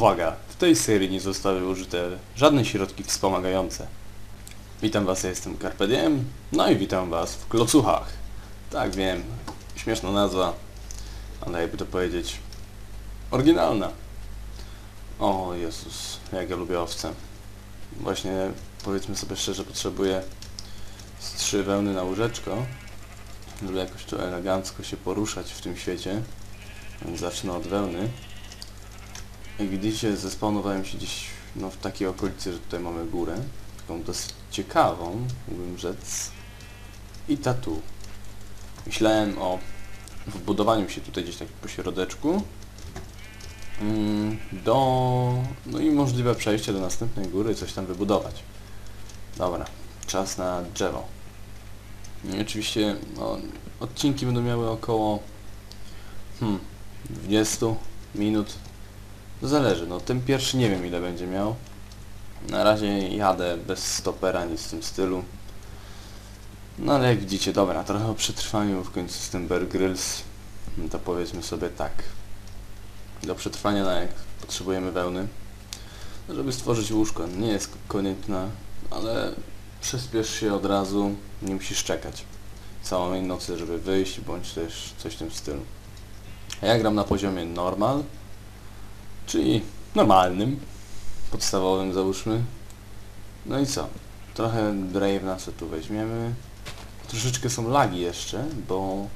Uwaga! W tej serii nie zostały użyte żadne środki wspomagające. Witam Was, ja jestem Carpe Diem, no i witam Was w Klocuchach. Tak, wiem, śmieszna nazwa, ale jakby to powiedzieć, oryginalna. O Jezus, jak ja lubię owce. Właśnie, powiedzmy sobie szczerze, potrzebuję z trzy wełny na łóżeczko, żeby jakoś tu elegancko się poruszać w tym świecie. Więc zacznę od wełny. Jak widzicie, zespawnowałem się gdzieś no, w takiej okolicy, że tutaj mamy górę. Taką dosyć ciekawą, mógłbym rzec. I tatu. Myślałem o wbudowaniu się tutaj gdzieś tak po środeczku. Mm, Do... No i możliwe przejście do następnej góry, coś tam wybudować. Dobra, czas na drzewo. I oczywiście no, odcinki będą miały około hmm, 20 minut. Zależy, no ten pierwszy nie wiem ile będzie miał. Na razie jadę bez stopera, nic w tym stylu. No ale jak widzicie, dobra, trochę o przetrwaniu w końcu z tym Bear Grylls. No to powiedzmy sobie tak. Do przetrwania na jak potrzebujemy wełny. Żeby stworzyć łóżko, nie jest konieczna, ale przyspiesz się od razu, nie musisz czekać całej nocy, żeby wyjść, bądź też coś w tym stylu. A ja gram na poziomie normal, czyli normalnym, podstawowym załóżmy. No i co? Trochę Drave'a co tu weźmiemy. Troszeczkę są lagi jeszcze, bo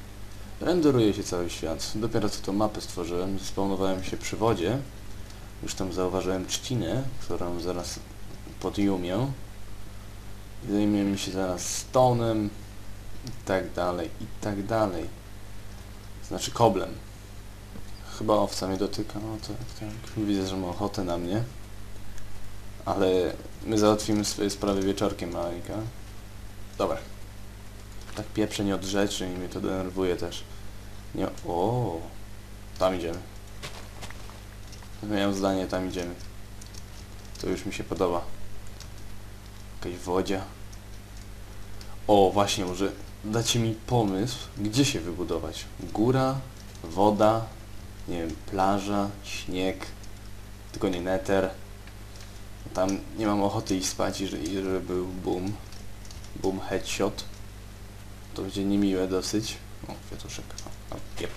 renderuje się cały świat. Dopiero co tą mapę stworzyłem, zespawnowałem się przy wodzie. Już tam zauważyłem trzcinę, którą zaraz podjumię. Zajmiemy się zaraz stonem i tak dalej, i tak dalej. Znaczy koblem. Chyba owca mnie dotyka, no tak, tak. Widzę, że ma ochotę na mnie. Ale my załatwimy swoje sprawy wieczorkiem, maleńka. Dobra. Tak pieprze nie od rzeczy i mnie to denerwuje też. Nie... O, Tam idziemy. Miałem zdanie, tam idziemy. To już mi się podoba. Jakaś wodzia. O, właśnie, może dacie mi pomysł, gdzie się wybudować. Góra, woda, nie wiem, plaża, śnieg, tylko nie neter. Tam nie mam ochoty iść spać i że- i żeby był boom, boom headshot. To będzie niemiłe dosyć. O, kwiatuszek. O, piep.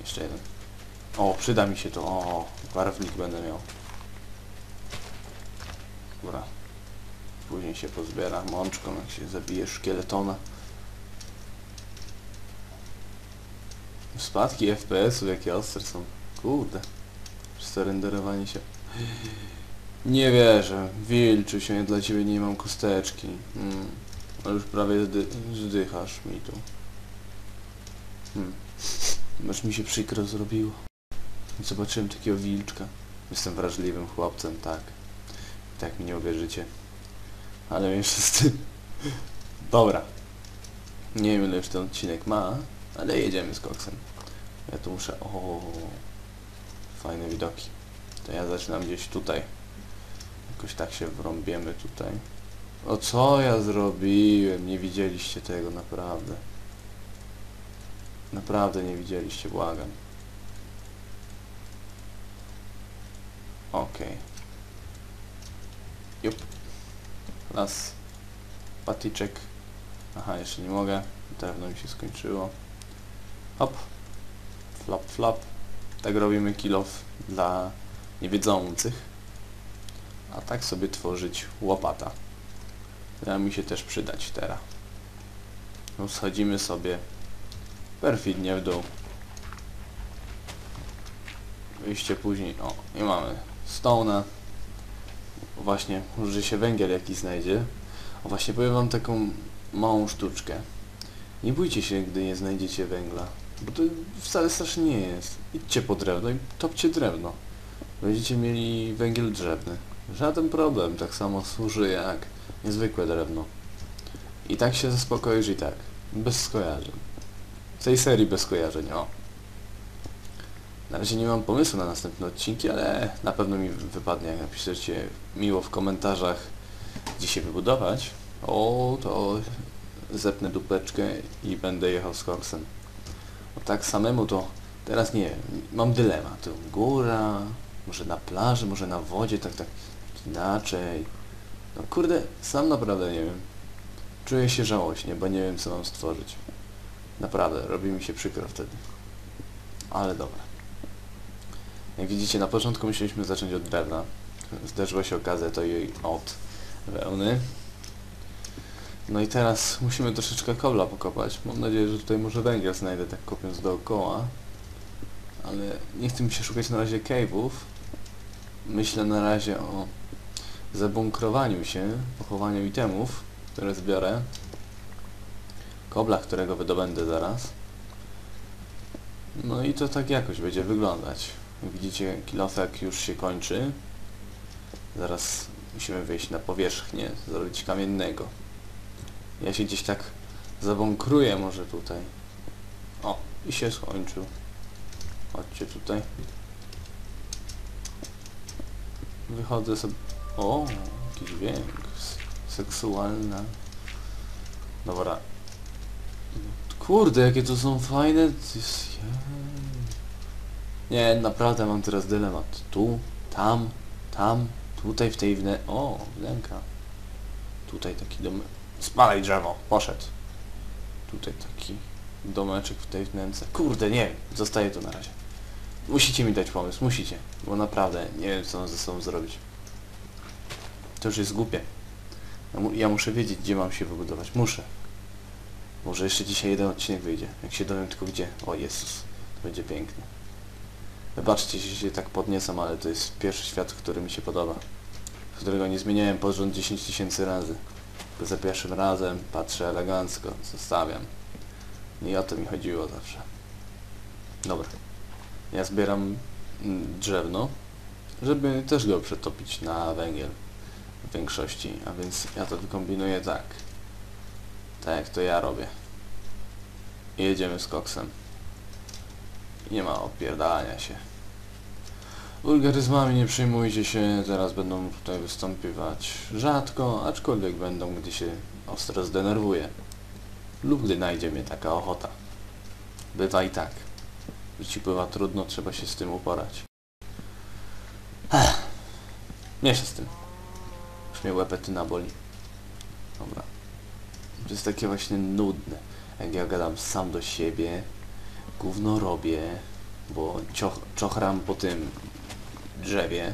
Jeszcze jeden. O, przyda mi się to. O, barwnik będę miał. Dobra. Później się pozbiera mączką, jak się zabije szkieletona. Spadki FPS-ów jakie ostre są. Kurde. Przez to renderowanie się. Nie wierzę. Wilczy się, dla ciebie nie mam kosteczki. Mm. Ale już prawie zdy zdychasz mi tu. Hmm. Mi się przykro zrobiło. Zobaczyłem takiego wilczka. Jestem wrażliwym chłopcem, tak. Tak mi nie uwierzycie. Ale jeszcze z tym. Dobra. Nie wiem ile już ten odcinek ma, ale jedziemy z koksem. Ja tu muszę... O, Fajne widoki. To ja zaczynam gdzieś tutaj. Jakoś tak się wrąbiemy tutaj. O co ja zrobiłem? Nie widzieliście tego, naprawdę. Naprawdę nie widzieliście, błagam. Okej. Jup. Raz. Patyczek. Aha, jeszcze nie mogę. Drewno mi się skończyło. Hop. Flap, flap. Tak robimy kill off dla niewiedzących. A tak sobie tworzyć łopata. Która mi się też przydać teraz. No schodzimy sobie perfidnie w dół. Wyjście później. O, i mamy stone'a. Właśnie, może się węgiel jakiś znajdzie. O właśnie, powiem wam taką małą sztuczkę. Nie bójcie się, gdy nie znajdziecie węgla. Bo to wcale strasznie nie jest. Idźcie po drewno i topcie drewno. Będziecie mieli węgiel drzewny. Żaden problem, tak samo służy jak niezwykłe drewno. I tak się zaspokoisz i tak. Bez skojarzeń. W tej serii bez skojarzeń, o. Na razie nie mam pomysłu na następne odcinki, ale na pewno mi wypadnie, jak napiszecie miło w komentarzach, gdzie się wybudować. O, to zepnę dupeczkę i będę jechał z koksem. Tak samemu to teraz nie mam dylemat. Góra, Może na plaży, może na wodzie, tak, tak inaczej. No kurde, sam naprawdę nie wiem. Czuję się żałośnie, bo nie wiem co mam stworzyć. Naprawdę, robi mi się przykro wtedy. Ale dobra. Jak widzicie, na początku musieliśmy zacząć od drewna. Zdarzyła się okazja to i od wełny. No i teraz musimy troszeczkę kobla pokopać. Mam nadzieję, że tutaj może węgiel znajdę tak kopiąc dookoła. Ale nie chcę mi się szukać na razie cave'ów. Myślę na razie o zabunkrowaniu się, pochowaniu itemów, które zbiorę. Kobla, którego wydobędę zaraz. No i to tak jakoś będzie wyglądać. Widzicie, kilofek już się kończy. Zaraz musimy wyjść na powierzchnię, zrobić kamiennego. Ja się gdzieś tak zabunkruję może tutaj. O, i się skończył. Chodźcie tutaj. Wychodzę sobie... O, jakiś dźwięk. Seksualna. Dobra. Kurde, jakie to są fajne... Nie, naprawdę mam teraz dylemat. Tu, tam, tam, tutaj w tej wnę... O, wnęka. Tutaj taki dom... Spalaj drzewo, poszedł. Tutaj taki domeczek w tej wnęce. Kurde, nie zostaje tu na razie. Musicie mi dać pomysł, musicie. Bo naprawdę nie wiem co mam ze sobą zrobić. To już jest głupie. Ja, mu, ja muszę wiedzieć gdzie mam się wybudować. Muszę. Może jeszcze dzisiaj jeden odcinek wyjdzie. Jak się dowiem tylko gdzie. O Jezus. To będzie piękne. Wybaczcie, jeśli się tak podniecam, ale to jest pierwszy świat, który mi się podoba. Którego nie zmieniałem pod rząd 10 tysięcy razy. Za pierwszym razem patrzę elegancko, zostawiam. I o to mi chodziło zawsze. Dobra. Ja zbieram mm, drzewno, żeby też go przetopić na węgiel w większości, a więc ja to wykombinuję tak. Tak jak to ja robię. I jedziemy z koksem. Nie ma opierdalania się. Wulgaryzmami nie przejmujcie się, teraz będą tutaj wystąpiwać rzadko, aczkolwiek będą, gdy się ostro zdenerwuję. Lub gdy najdzie mnie taka ochota. Bywa i tak. Życiu bywa trudno, trzeba się z tym uporać. Ech. Miesza z tym. Już mnie łepetyna boli. Dobra. To jest takie właśnie nudne. Jak ja gadam sam do siebie, gówno robię, bo cioch, czochram po tym drzewie.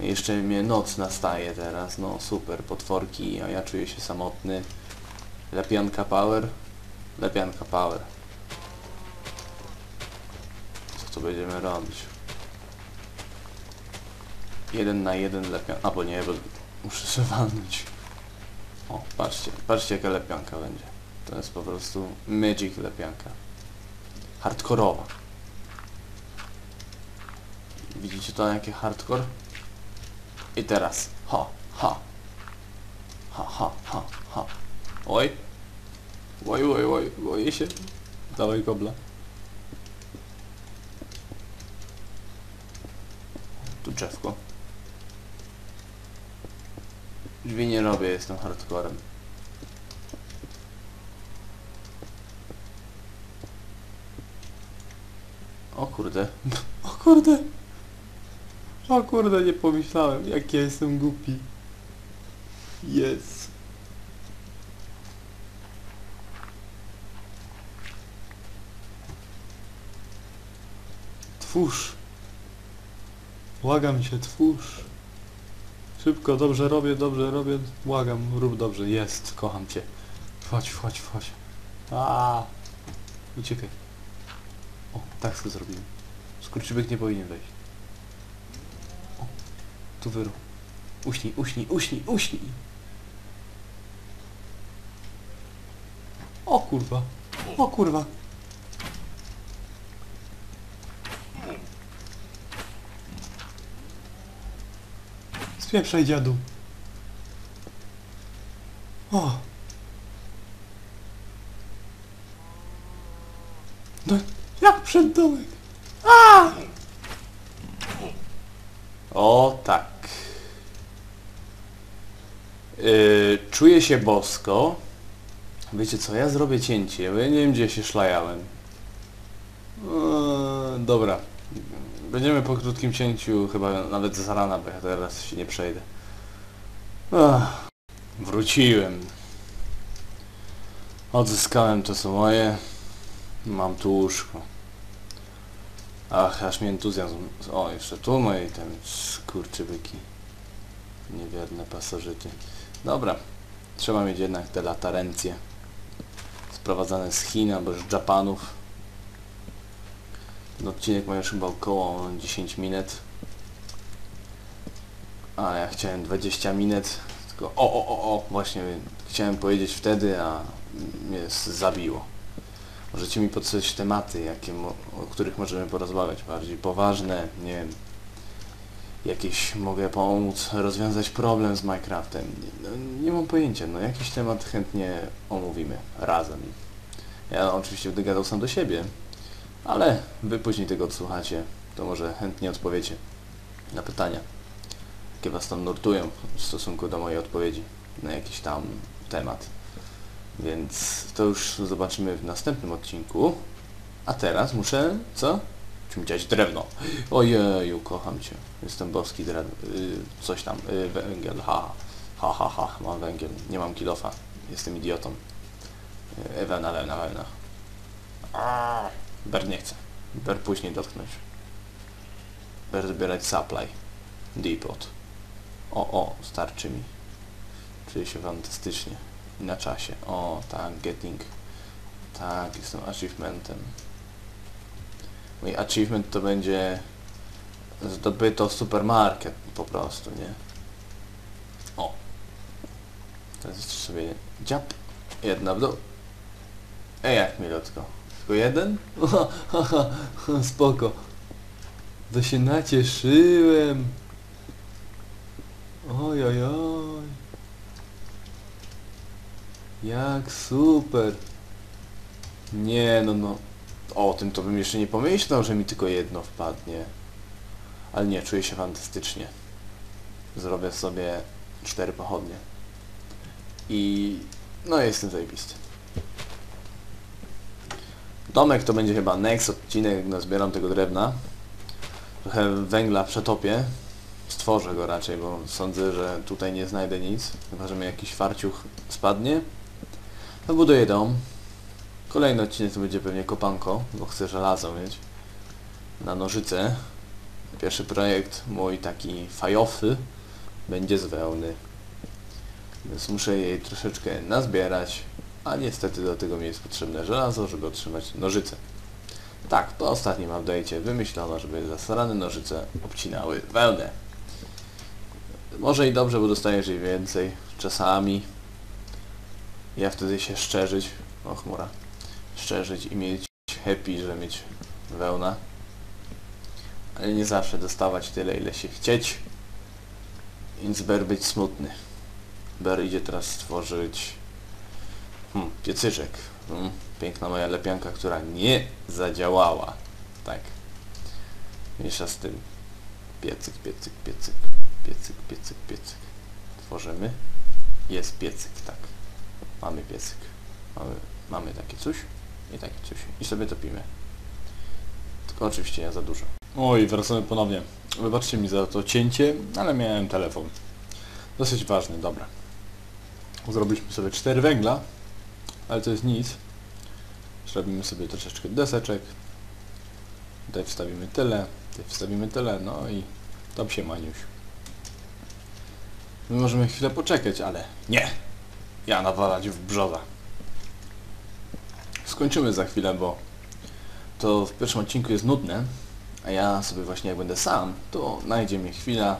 Jeszcze mnie noc nastaje teraz, no super, potworki, a ja czuję się samotny. Lepianka power? Lepianka power. Co tu będziemy robić? Jeden na jeden lepian... Albo nie, bo muszę się walnąć. O, patrzcie, patrzcie jaka lepianka będzie. To jest po prostu magic lepianka. Hardkorowa. Widzicie to jakie hardcore? I teraz. Ha, ha. Ha, ha, ha, ha. Oj. Oj, oj, oj, boję się. Dawaj kobla. Tu drzewko. Drzwi nie robię, jestem hardcorem. O kurde. O kurde. O kurde, nie pomyślałem, jak ja jestem głupi. Jest. Twórz. Błagam cię, twórz. Szybko, dobrze robię, dobrze robię. Błagam, rób dobrze. Jest, kocham cię. Wchodź, wchodź, wchodź. A, Uciekaj. O, tak sobie zrobiłem. Skurczybyk nie powinien wejść. Tu wyru. Uśnij, uśnij, uśnij, uśnij. O kurwa. O kurwa. Spieprzaj dziadu. O. No, jak przed dołek. A! O tak. Yy, czuję się bosko. Wiecie co, ja zrobię cięcie, bo ja nie wiem gdzie się szlajałem. Eee, dobra. Będziemy po krótkim cięciu, chyba nawet z rana, bo ja teraz się nie przejdę. Wróciłem. Odzyskałem to co moje. Mam tu łóżko. Ach, aż mi entuzjazm... O, jeszcze tu moje ten skurczybyki. Niewierne pasożyty. Dobra. Trzeba mieć jednak te latarencje. Sprowadzane z Chin albo z Japanów. Ten odcinek ma już chyba około 10 minut. A ja chciałem 20 minut. Tylko o, o, o, o, właśnie chciałem powiedzieć wtedy, a mnie zabiło. Możecie mi podsuć tematy, jakie, o których możemy porozmawiać, bardziej poważne, nie wiem, jakieś mogę pomóc rozwiązać problem z Minecraftem. Nie, no, nie mam pojęcia, no jakiś temat chętnie omówimy razem. Ja oczywiście będę gadał sam do siebie, ale wy później tego odsłuchacie, to może chętnie odpowiecie na pytania, jakie was tam nurtują w stosunku do mojej odpowiedzi na jakiś tam temat. Więc to już zobaczymy w następnym odcinku. A teraz muszę, co? Ciumciać drewno. Ojeju, kocham cię. Jestem boski drewno. Y, coś tam. Y, węgiel. Ha. Ha, ha, ha. Mam węgiel. Nie mam kilofa. Jestem idiotą. Y, Ewena, lewna. Aaa. Ber nie chce. Ber później dotknąć. Ber zbierać supply. Depot. O, o, starczy mi. Czuję się fantastycznie. I na czasie. O, tak, getting. Tak, jestem achievementem. Mój achievement to będzie zdobyto supermarket po prostu, nie? O. Teraz jeszcze sobie dziap. Jedna w dół. Ej, jak milutko. Tylko jeden? Spoko. To się nacieszyłem. Oj, oj, oj. Jak super. Nie, no, no. O tym to bym jeszcze nie pomyślał, że mi tylko jedno wpadnie. Ale nie, czuję się fantastycznie. Zrobię sobie cztery pochodnie. I... no jestem zajebisty. Domek to będzie chyba next odcinek, nazbieram tego drewna. Trochę węgla przetopię. Stworzę go raczej, bo sądzę, że tutaj nie znajdę nic. Chyba, że mi jakiś farciuch spadnie. Wybuduję dom. Kolejny odcinek to będzie pewnie kopanko, bo chcę żelazo mieć na nożyce. Pierwszy projekt mój taki fajowy będzie z wełny. Więc muszę jej troszeczkę nazbierać, a niestety do tego mi jest potrzebne żelazo, żeby otrzymać nożyce. Tak, po ostatnim update'cie wymyślono, żeby zasrane nożyce obcinały wełnę. Może i dobrze, bo dostajesz jej więcej czasami. Ja wtedy się szczerzyć, o chmura, szczerzyć i mieć happy, że mieć wełna. Ale nie zawsze dostawać tyle, ile się chcieć. Więc Ber być smutny. Ber idzie teraz stworzyć hmm, piecyczek. Hmm, piękna moja lepianka, która nie zadziałała. Tak. Miesza z tym. Piecyk, piecyk, piecyk. Piecyk, piecyk, piecyk. Tworzymy. Jest piecyk, tak. Mamy piecyk. Mamy, mamy takie coś i takie coś. I sobie topimy. Tylko oczywiście ja za dużo. Oj, wracamy ponownie. Wybaczcie mi za to cięcie, ale miałem telefon. Dosyć ważny, dobra. Zrobiliśmy sobie cztery węgla, ale to jest nic. Zrobimy sobie troszeczkę deseczek. Tutaj wstawimy tyle, tutaj wstawimy tyle, no i top się maniuś. My możemy chwilę poczekać, ale nie! Ja nawalać w brzoza. Skończymy za chwilę, bo to w pierwszym odcinku jest nudne, a ja sobie właśnie jak będę sam, to najdzie mi chwila,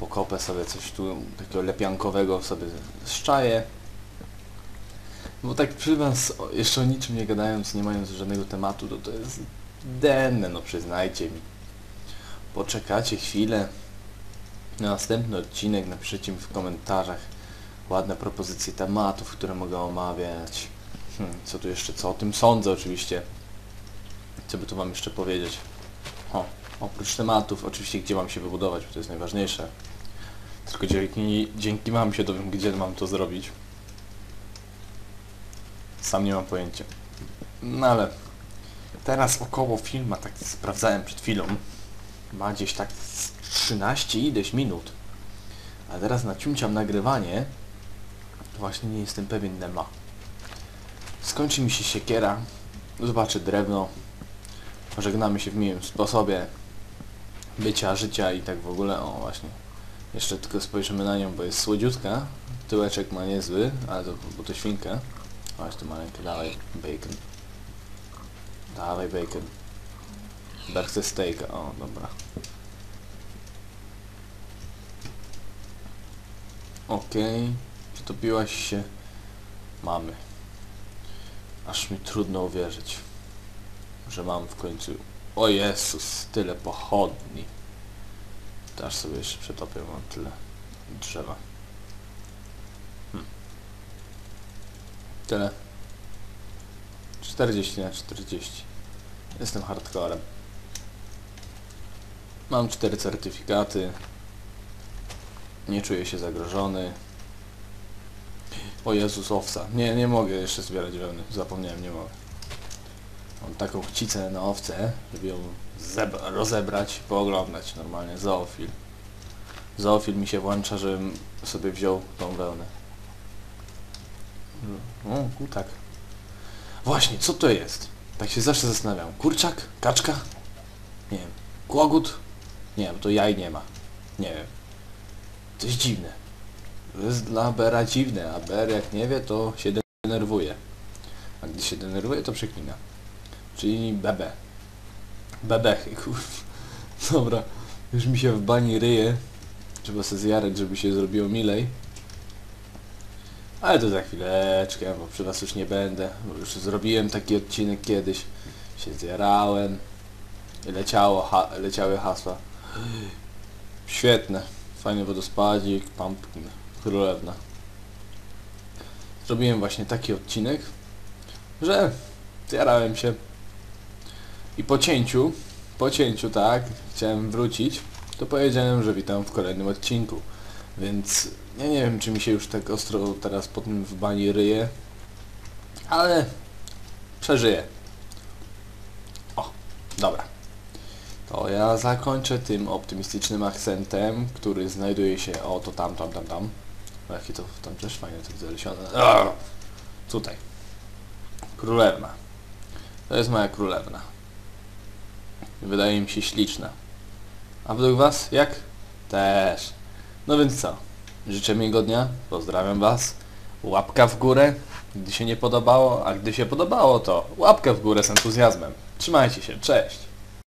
pokopę sobie coś tu takiego lepiankowego sobie szczaję. Bo tak przy was, jeszcze o niczym nie gadając, nie mając żadnego tematu, to to jest denne, no przyznajcie mi. Poczekacie chwilę na następny odcinek, napiszecie mi w komentarzach ładne propozycje tematów, które mogę omawiać. Hmm, co tu jeszcze, co o tym sądzę oczywiście. Co by tu wam jeszcze powiedzieć? O, oprócz tematów, oczywiście gdzie mam się wybudować, bo to jest najważniejsze. Tylko dzięki, dzięki wam się dowiem, gdzie mam to zrobić. Sam nie mam pojęcia. No ale teraz około filma, tak sprawdzałem przed chwilą, ma gdzieś tak z 13 ileś minut. A teraz naciumciam nagrywanie. Właśnie nie jestem pewien ile ma. Skończy mi się siekiera. Zobaczę drewno. Pożegnamy się w miłym sposobie. Bycia, życia i tak w ogóle. O właśnie. Jeszcze tylko spojrzymy na nią, bo jest słodziutka. Tyłeczek ma niezły, ale to, bo to świnka. Chodź tu maleńkie, dawaj bacon. Dawaj bacon. Dar chce steaka, o dobra. Okej, przetopiłaś się. Mamy. Aż mi trudno uwierzyć, że mam w końcu... O Jezus, tyle pochodni. To aż sobie jeszcze przetopię, mam tyle drzewa. Hmm. Tyle. 40 na 40. Jestem hardcorem. Mam 4 certyfikaty. Nie czuję się zagrożony. O Jezus, owca. Nie, nie mogę jeszcze zbierać wełny. Zapomniałem, nie mogę. Mam taką chcicę na owce, żeby ją zeb- rozebrać, pooglądać normalnie. Zoofil. Zoofil mi się włącza, żebym sobie wziął tą wełnę. O, kutak. Właśnie, co to jest? Tak się zawsze zastanawiam. Kurczak? Kaczka? Nie wiem. Kłogut? Nie wiem, to jaj nie ma. Nie wiem. Jest dziwne. To jest dla Bera dziwne, a Ber jak nie wie, to się denerwuje. A gdy się denerwuje, to przeklina. Czyli bebe. Bebechy, kurwa. Dobra. Już mi się w bani ryje. Trzeba sobie zjarać, żeby się zrobiło milej. Ale to za chwileczkę, bo przy was już nie będę. Bo już zrobiłem taki odcinek kiedyś. Się zjarałem. Leciało, ha leciały hasła. Świetne. Fajny wodospadzik, pumpkin, królewna. Zrobiłem właśnie taki odcinek, że zjarałem się. I po cięciu, po cięciu tak, chciałem wrócić, to powiedziałem, że witam w kolejnym odcinku. Więc ja nie wiem, czy mi się już tak ostro teraz po tym w bani ryje, ale przeżyję. O, dobra. To ja zakończę tym optymistycznym akcentem, który znajduje się o to tam, tam, tam, tam. O, jakie to tam też fajne, to zalesione. Tutaj. Królewna. To jest moja królewna. Wydaje mi się śliczna. A według was jak? Też. No więc co? Życzę miłego dnia, pozdrawiam was. Łapka w górę, gdy się nie podobało, a gdy się podobało, to łapkę w górę z entuzjazmem. Trzymajcie się, cześć!